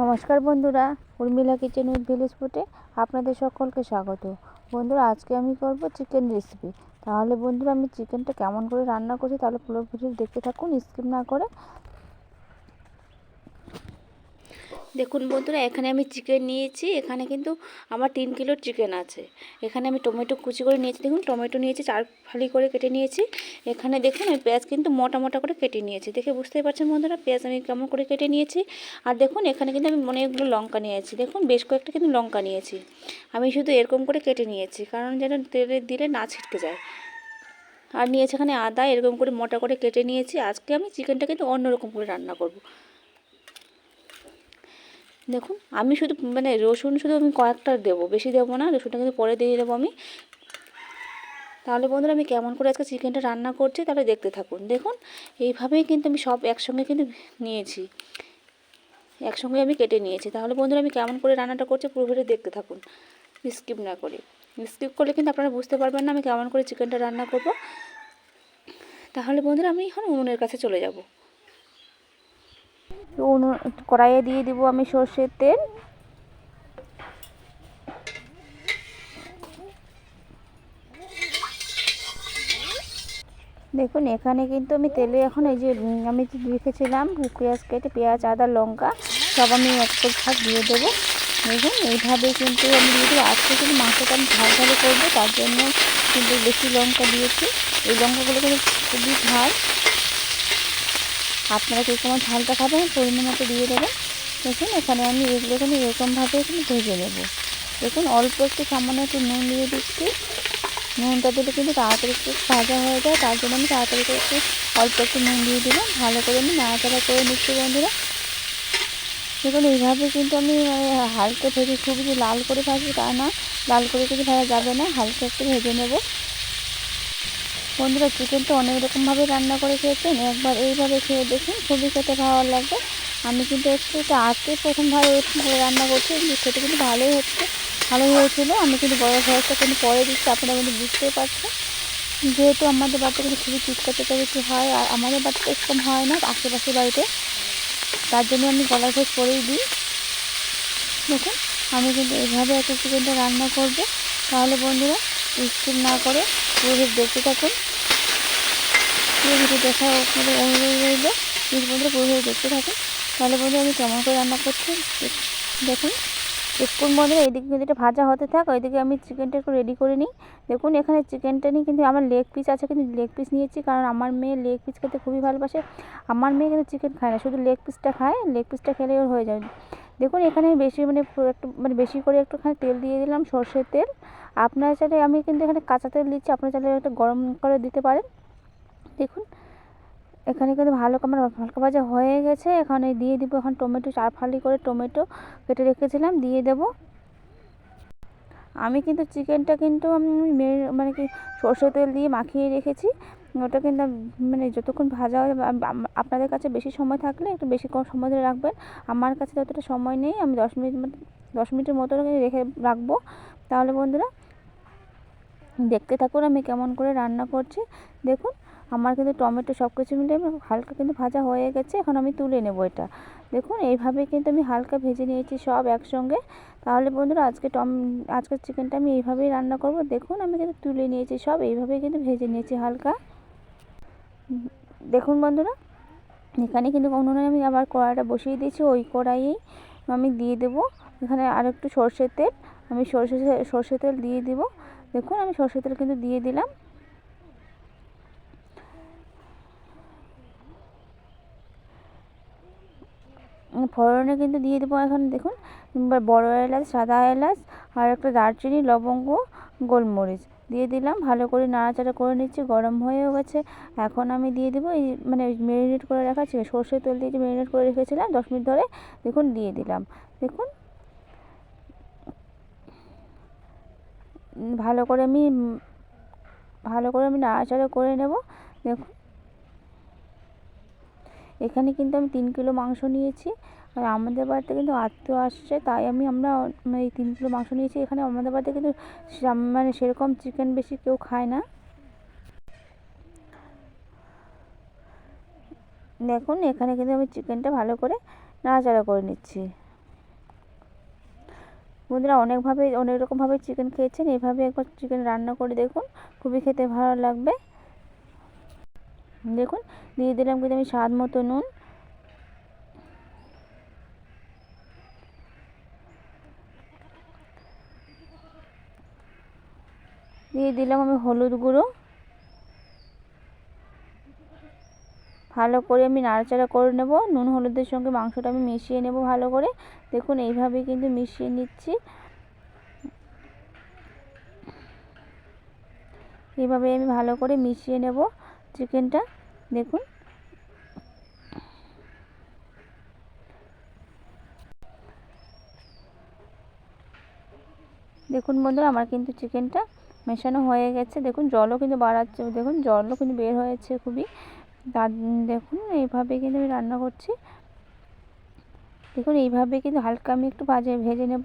নমস্কার বন্ধুরা, Urmila kitchen with village ফুটে আপনাদের সকলকে স্বাগত। বন্ধুরা, আজকে আমি করব চিকেন রেসিপি তাহলে বন্ধুরা, আমি চিকেনটা কেমন করে রান্না করছি তাহলে পুরো ভিডিও দেখতে থাকুন স্কিপ না করে দেখুন বন্ধুরা, এখানে আমি চিকেন নিয়েছি, এখানে কিন্তু আমার তিন কিলো চিকেন আছে। এখানে আমি টমেটো কুচি করে নিয়েছি, দেখুন টমেটো নিয়েছি, চার ফালি করে কেটে নিয়েছি। এখানে দেখুন আমি পেঁয়াজ কিন্তু মোটা মোটা করে কেটে নিয়েছি, দেখে বুঝতেই পারছেন বন্ধুরা, পেঁয়াজ আমি কেমন করে কেটে নিয়েছি। আর দেখুন এখানে কিন্তু আমি অনেকগুলো লঙ্কা নিয়েছি, দেখুন বেশ কয়েকটা কিন্তু লঙ্কা নিয়েছি। আমি শুধু এরকম করে কেটে নিয়েছি, কারণ যেন তেলে দিলে না ছিটকে যায়। আর নিয়েছি এখানে আদা, এরকম করে মোটা করে কেটে নিয়েছি। আজকে আমি চিকেনটা কিন্তু অন্যরকম করে রান্না করব। দেখুন, আমি শুধু মানে রসুন শুধু আমি কয়েকটা দেবো, বেশি দেবো না, রসুনটা কিন্তু পরে দিয়ে দেবো আমি। তাহলে বন্ধুরা, আমি কেমন করে আজকে চিকেনটা রান্না করছি, তাহলে দেখতে থাকুন। দেখুন, এইভাবেই কিন্তু আমি সব একসঙ্গে কিন্তু নিয়েছি। একসঙ্গে আমি কেটে নিয়েছি। তাহলে বন্ধুরা, আমি কেমন করে রান্নাটা করছি, পুরো ভিডিও দেখতে থাকুন। স্কিপ না করে। স্কিপ করলে কিন্তু আপনারা বুঝতে পারবেন না আমি কেমন করে চিকেনটা রান্না করব। তাহলে বন্ধুরা, আমি এখন উনুনের কাছে চলে যাব। উনুন কড়াইয়ে দিয়ে দিব আমি সর্ষের তেল। দেখুন, এখানে কিন্তু আমি তেলে এখন এই যে আমি রেখেছিলাম পেঁয়াজ কেটে পেঁয়াজ, আদা, লঙ্কা, সব আমি এক ভাগ দিয়ে দেবো। দেখুন এইভাবেই কিন্তু আমি দিয়ে দেবো। আজকে কিন্তু মাংসটা আমি ঝাল ঝালে করব, তার জন্য কিন্তু বেশি লঙ্কা দিয়েছি। এই লঙ্কাগুলো কিন্তু খুবই ঝাল। আপনারা কে কেমন ঝালটা খাবেন, পরিমাণ মতো দিয়ে দেবেন। দেখুন, এখানে আমি এগুলো কিন্তু এরকমভাবে এখানে ভেজে নেব। দেখুন, অল্প একটু সামান্য একটু নুন দিয়ে দিচ্ছি। নুনটা দিলে কিন্তু তাড়াতাড়ি একটু ভাজা হয়ে যায়। তার জন্য আমি তাড়াতাড়ি করে একটু অল্প একটু নুন দিয়ে দিলাম। ভালো করে আমি নাড়াচাড়া করে নিচ্ছি বন্ধুরা। দেখুন, এইভাবে কিন্তু আমি হালকা ভেজে খুব যে লাল করে ভাজি তা না। লাল করে কিন্তু ভাজা যাবে না। হালকা একটু ভেজে নেব। বন্ধুরা চিকেন তো অনেক রকমভাবে রান্না করে খেয়েছেন একবার এইভাবে খেয়ে দেখুন খুবই খেতে ভালো লাগবে। আমি কিন্তু একটু আজকে প্রথমভাবে রান্না করছি খেতে কিন্তু ভালোই হচ্ছে, ভালোই হয়েছিল। আমি কিন্তু বড় ভয়েসটা কিন্তু পরে দিচ্ছি আপনারা কিন্তু বুঝতেই পারছেন। যেহেতু আমাদের বাড়িতে কিন্তু খুবই চিৎকার চেঁচামেচি হয়, আর আমাদের বাড়িতে এরকম হয় না, আশেপাশের বাড়িতে। তার জন্য আমি গলার ভয়েস পরেই দিই। দেখুন, আমি কিন্তু এইভাবে একটা চিকেনটা রান্না করব। তাহলে বন্ধুরা স্কিপ না করে পুরো দেখতে থাকুন। ভিডিও দেখা আপনাদের অনুরোধ রইল। প্লিজ বন্ধুরা পুরো ভিডিও দেখতে থাকুন। তাহলে বন্ধুরা, আমি কেমন করে রান্না করছি? দেখুন। একটুর মধ্যে এদিকে কিন্তু এটা ভাজা হতে থাক, ওইদিকে আমি চিকেনটা একটু রেডি করে নিই। দেখুন, এখানে চিকেনটা নিয়ে কিন্তু আমার লেগ পিস আছে, কিন্তু লেগ পিস নিয়েছি কারণ আমার মেয়ে লেগ পিস খেতে খুবই ভালোবাসে। আমার মেয়ে কিন্তু চিকেন খায় না, শুধু লেগ পিসটা খায় লেগ পিসটা খেলে ওর হয়ে যাবে। দেখুন, এখানে বেশি মানে একটু মানে বেশি করে একটুখানি তেল দিয়ে দিলাম, সর্ষের তেল। আপনারা চাইলে আমি কিন্তু এখানে কাঁচা তেল দিচ্ছি, আপনারা চাইলে একটু গরম করে দিতে পারেন। দেখুন, এখানে কিন্তু ভালো আমার হালকা ভাজা হয়ে গেছে। এখানে দিয়ে দিব এখন টমেটো চার ফালি করে টমেটো কেটে রেখেছিলাম, দিয়ে দেব। আমি কিন্তু চিকেনটা কিন্তু আমি মানে কি সর্ষে তেল দিয়ে মাখিয়ে রেখেছি। ওটা কিন্তু মানে যতক্ষণ ভাজা হয় আপনাদের কাছে বেশি সময় থাকলে একটু বেশি কম সময় ধরে রাখবেন। আমার কাছে ততটা সময় নেই, আমি দশ মিনিট দশ মিনিটের মতো রেখে রাখব। তাহলে বন্ধুরা, দেখতে থাকুন আমি কেমন করে রান্না করছি। দেখুন, আমার কিন্তু টমেটো সব কিছু মিলে হালকা কিন্তু ভাজা হয়ে গেছে, এখন আমি তুলে নেব এটা। দেখুন, এইভাবে কিন্তু আমি হালকা ভেজে নিয়েছি সব একসঙ্গে। তাহলে বন্ধুরা, আজকে টম, আজকের চিকেনটা আমি এইভাবেই রান্না করব। দেখুন, আমি কিন্তু তুলে নিয়েছি সব, এইভাবেই কিন্তু ভেজে নিয়েছি হালকা। দেখুন বন্ধুরা, এখানে কিন্তু উনুনে আমি আবার কড়াইটা বসিয়ে দিয়েছি, ওই কড়াইয়েই আমি দিয়ে দেবো। এখানে আর একটু সর্ষের তেল, আমি সর্ষে সর্ষের তেল দিয়ে দিব। দেখুন, আমি সর্ষের তেল কিন্তু দিয়ে দিলাম। ফোড়নে কিন্তু দিয়ে দেবো এখন, দেখুন বড় এলাচ, সাদা এলাচ, আর একটা দারচিনি, লবঙ্গ, গোলমরিচ। দিয়ে দিলাম। ভালো করে নাড়াচাড়া করে নিচ্ছি, গরম হয়েও গেছে। এখন আমি দিয়ে দেবো এই মানে ম্যারিনেট করে রাখা ছিল সর্ষের তেল দিয়ে যে ম্যারিনেট করে রেখেছিলাম দশ মিনিট ধরে, দেখুন দিয়ে দিলাম। দেখুন। ভালো করে আমি ভালো করে আমি নাড়াচাড়া করে নেব, দেখুন। এখানে কিন্তু আমি তিন কিলো মাংস নিয়েছি। আর আমাদের বাড়িতে কিন্তু আত্মীয় আসছে, তাই আমি আমরা এই তিন কিলো মাংস নিয়েছি। এখানে আমাদের বাড়িতে কিন্তু মানে সেরকম চিকেন বেশি কেউ খায় না। দেখুন, এখানে কিন্তু আমি চিকেনটা ভালো করে নাড়াচাড়া করে নিচ্ছি। বন্ধুরা, অনেকভাবে, অনেক রকমভাবে চিকেন খেয়েছেন। এভাবে একবার চিকেন রান্না করে দেখুন, খুবই খেতে ভালো লাগবে। দেখুন, দিয়ে দিলাম কিন্তু আমি স্বাদ মতো নুন। দিয়ে দিলাম আমি হলুদ গুঁড়ো। ভালো করে আমি নাড়াচাড়া করে নেব। নুন হলুদের সঙ্গে মাংসটা আমি মিশিয়ে নেব ভালো করে। দেখুন, এইভাবে কিন্তু মিশিয়ে নিচ্ছি। এইভাবে আমি ভালো করে মিশিয়ে নেব চিকেনটা। দেখুন। দেখুন বন্ধুরা, আমার কিন্তু চিকেনটা মেশানো হয়ে গেছে। দেখুন, জলও কিন্তু বাড়াচ্ছে, দেখুন, জলও কিন্তু বের হয়েছে খুবই। তার, দেখুন, এইভাবে কিন্তু আমি রান্না করছি। দেখুন, এইভাবে কিন্তু হালকা আমি একটু ভাজে, ভেজে নেব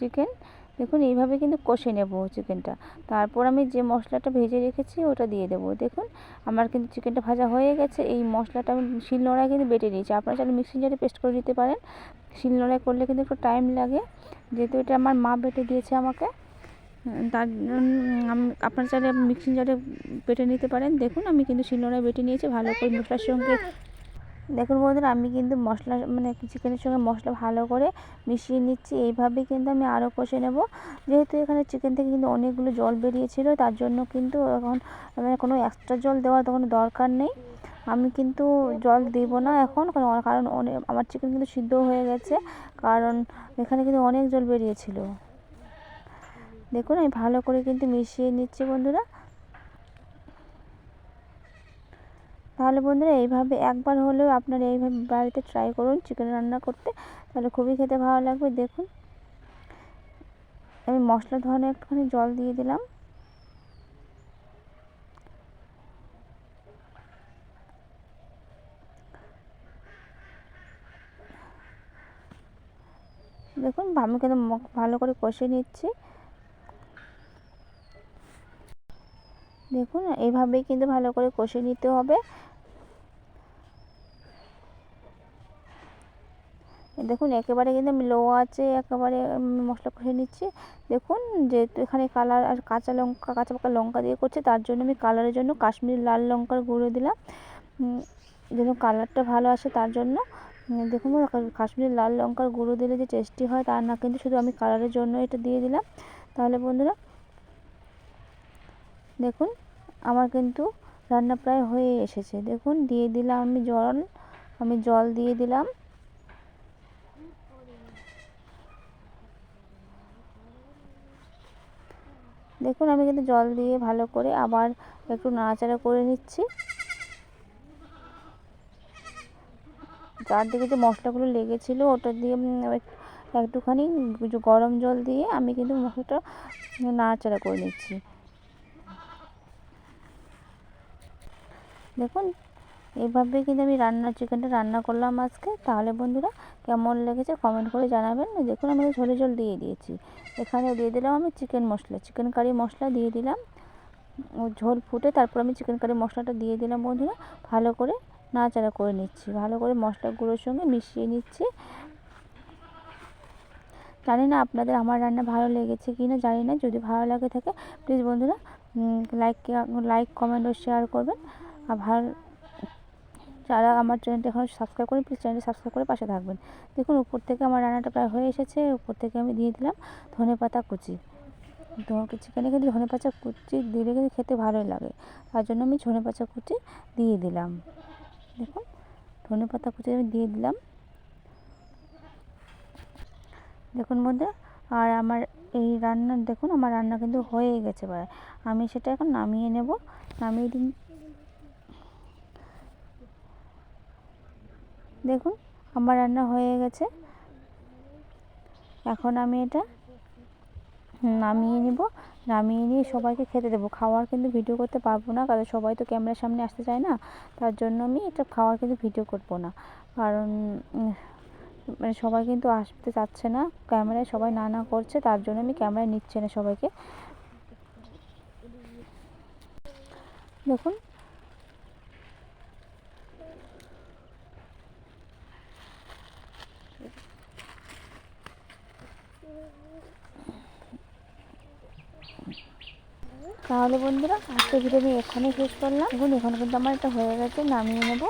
চিকেন দেখুন, এইভাবে কিন্তু কষে নেব চিকেনটা তারপর আমি যে মশলাটা ভেজে রেখেছি, ওটা দিয়ে দেবো। দেখুন, আমার কিন্তু চিকেনটা ভাজা হয়ে গেছে। এই মশলাটা আমি শিলনোড়ায় কিন্তু বেটে নিয়েছি। আপনারা চাইলে মিক্সিং জারে পেস্ট করে নিতে পারেন। শিলনোড়ায় করলে কিন্তু একটু টাইম লাগে। যেহেতু এটা আমার মা বেটে দিয়েছে আমাকে। তার আপনার চাইলে মিক্সিং জারে বেটে নিতে পারেন। দেখুন, আমি কিন্তু শিলনোড়ায় বেটে নিয়েছি, ভালো করে মশলার সঙ্গে। দেখুন বন্ধুরা, আমি কিন্তু মশলা মানে চিকেনের সঙ্গে মশলা ভালো করে মিশিয়ে নিচ্ছি। এইভাবে কিন্তু আমি আরও কষে নেব। যেহেতু এখানে চিকেন থেকে কিন্তু অনেকগুলো জল বেরিয়েছিল, তার জন্য কিন্তু এখন মানে কোনো এক্সট্রা জল দেওয়ার কোনো দরকার নেই। আমি কিন্তু জল দেব না এখন কারণ অনেক আমার চিকেন কিন্তু সিদ্ধ হয়ে গেছে, কারণ এখানে কিন্তু অনেক জল বেরিয়েছিল। দেখুন, আমি ভালো করে কিন্তু মিশিয়ে নিচ্ছি বন্ধুরা। তাহলে বন্ধুরা, এইভাবে একবার হলেও আপনারা এইভাবে বাড়িতে ট্রাই করুন চিকেন রান্না করতে। তাহলে খুবই খেতে ভালো লাগবে, দেখুন। আমি মশলা ধরনের একটুখানি জল দিয়ে দিলাম। দেখুন, আমি কিন্তু ভালো করে কষে নিচ্ছি। দেখুন এইভাবেই কিন্তু ভালো করে কষে নিতে হবে। দেখুন, একেবারে কিন্তু আমি লো আছে, একেবারে মশলা কষে নিচ্ছি। দেখুন, যেহেতু এখানে কালার আর কাঁচা লঙ্কা, কাঁচা পাকা লঙ্কা দিয়ে করছে, তার জন্য আমি কালারের জন্য কাশ্মীরি লাল লঙ্কার গুঁড়ো দিলাম। যেন কালারটা ভালো আসে তার জন্য। দেখুন কাশ্মীরি লাল লঙ্কার গুঁড়ো দিলে যে টেস্টি হয় তার না, কিন্তু শুধু আমি কালারের জন্য এটা দিয়ে দিলাম। তাহলে বন্ধুরা দেখুন, আমার কিন্তু রান্না প্রায় হয়ে এসেছে। দেখুন, দিয়ে দিলাম আমি জল আমি জল দিয়ে দিলাম। দেখুন, আমি কিন্তু জল দিয়ে ভালো করে আবার একটু নাড়াচাড়া করে নিচ্ছি। চারদিকে যে মশলাগুলো লেগেছিলো, ওটা দিয়ে একটুখানি গরম জল দিয়ে আমি কিন্তু মশলাটা নাড়াচাড়া করে নিচ্ছি। দেখুন এইভাবে কিন্তু আমি রান্না চিকেনটা রান্না করলাম আজকে। তাহলে বন্ধুরা, কেমন লেগেছে কমেন্ট করে জানাবেন। দেখুন, আমি ঝোলে ঝোল দিয়ে দিয়েছি। এখানে দিয়ে দিলাম আমি চিকেন মশলা। চিকেন কারি মশলা দিয়ে দিলাম। ঝোল ফুটে তারপর আমি চিকেন কারি মশলাটা দিয়ে দিলাম বন্ধুরা। ভালো করে নাড়াচাড়া করে নিচ্ছি। ভালো করে মশলা গুঁড়োর সঙ্গে মিশিয়ে নিচ্ছি। জানি না আপনাদের আমার রান্না ভালো লেগেছে কি না জানি না। যদি ভালো লাগে থাকে প্লিজ বন্ধুরা লাইক লাইক কমেন্ট ও শেয়ার করবেন। ভালো যারা আমার চ্যানেলটা এখন সাবস্ক্রাইব করেন প্লিজ চ্যানেলটি সাবস্ক্রাইব করে পাশে থাকবেন। দেখুন, উপর থেকে আমার রান্নাটা প্রায় হয়ে এসেছে, উপর থেকে আমি দিয়ে দিলাম ধনে পাতা কুচি। তো চিকেনে কিন্তু ধনে পাতা কুচি দিলে কিন্তু খেতে ভালোই লাগে। তার জন্য আমি ধনে পাতা কুচি দিয়ে দিলাম। দেখুন, ধনে পাতা কুচি আমি দিয়ে দিলাম। দেখুন মধ্যে আর আমার এই রান্না, দেখুন, আমার রান্না কিন্তু হয়ে গেছে প্রায়। আমি সেটা এখন নামিয়ে নেব। নামিয়ে দিন দেখুন, আমার রান্না হয়ে গেছে। এখন আমি এটা নামিয়ে নিব। নামিয়ে নিয়ে সবাইকে খেতে দেবো। খাওয়ার কিন্তু ভিডিও করতে পারব না, কারণ সবাই তো ক্যামেরার সামনে আসতে চায় না। তার জন্য আমি এটা খাওয়ার কিন্তু ভিডিও করব না। কারণ মানে সবাই কিন্তু আসতে চাচ্ছে না, ক্যামেরায় সবাই না না করছে, তার জন্য আমি ক্যামেরায় নিচ্ছে না সবাইকে। দেখুন তাহলে বন্ধুরা আজকে ভিডিও আমি এখানে শেষ করলাম। এখন এখন কিন্তু আমার এটা হয়ে গেছে, নামিয়ে নেব।